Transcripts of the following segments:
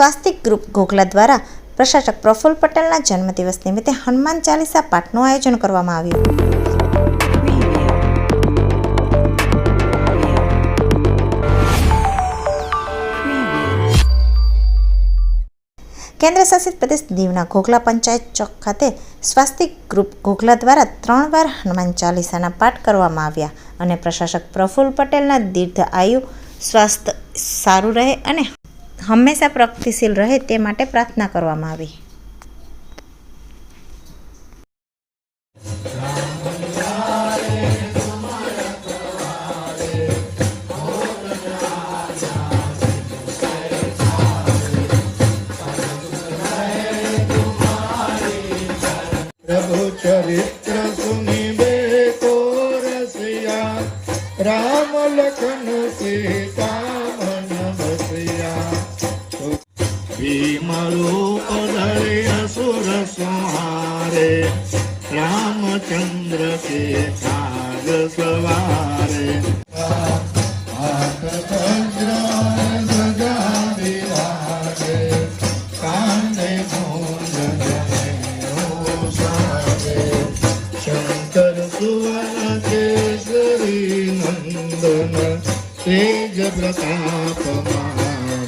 Swastik group ગોગલા દ્વારા પ્રશાસક પ્રફુલ્લ પટેલના જન્મદિવસ નિમિત્તે હનુમાન ચાલીસા પાઠનું આયોજન કરવામાં આવ્યું. કેન્દ્ર શાસિત પ્રદેશ દીવના ઘોઘલા પંચાયત ચોક ખાતે સ્વાસ્તિક ગ્રુપ ઘોઘલા દ્વારા ત્રણ વાર હનુમાન ચાલીસાના પાઠ કરવામાં આવ્યા અને પ્રશાસક પ્રફુલ્લ પટેલના દીર્ઘ આયુ સ્વાસ્થ્ય સારું રહે અને હંમેશા પ્રગતિશીલ રહે તે માટે પ્રાર્થના કરવામાં આવી. ચરિત્ર સુનિબે કો રસિયા રામ લખન સીતા ભીમરૂપ અધરે અસુર સંહારે રામચંદ્ર કે કાગ સવારે હાથ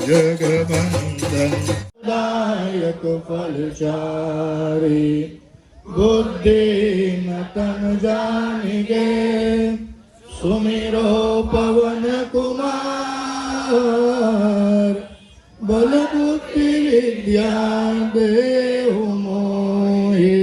વજ્ર ધજા दायक फलचारी तन जानिगे सुमिरो पवन कुमार बल बुद्धि विद्या देहु मोहि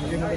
Hindi na